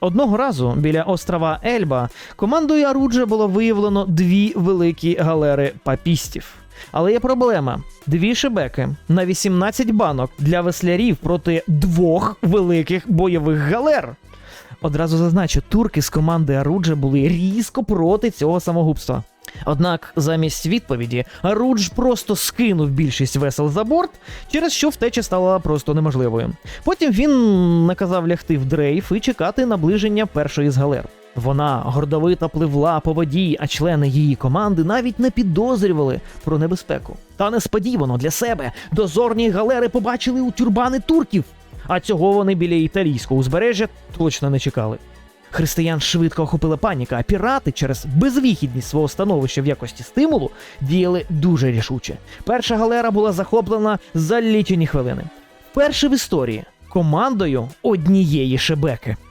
Одного разу біля острова Ельба командою Аруджа було виявлено дві великі галери папістів. Але є проблема: дві шебеки на 18 банок для веслярів проти двох великих бойових галер. Одразу зазначу, турки з команди Аруджа були різко проти цього самогубства. Однак замість відповіді Арудж просто скинув більшість весел за борт, через що втеча стала просто неможливою. Потім він наказав лягти в дрейф і чекати наближення першої з галер. Вона гордовито пливла по воді, а члени її команди навіть не підозрювали про небезпеку. Та несподівано для себе дозорні галери побачили у тюрбани турків, а цього вони біля італійського узбережжя точно не чекали. Християн швидко охопила паніка, а пірати через безвихідність свого становища в якості стимулу діяли дуже рішуче. Перша галера була захоплена за лічені хвилини. Перше в історії командою однієї шебеки.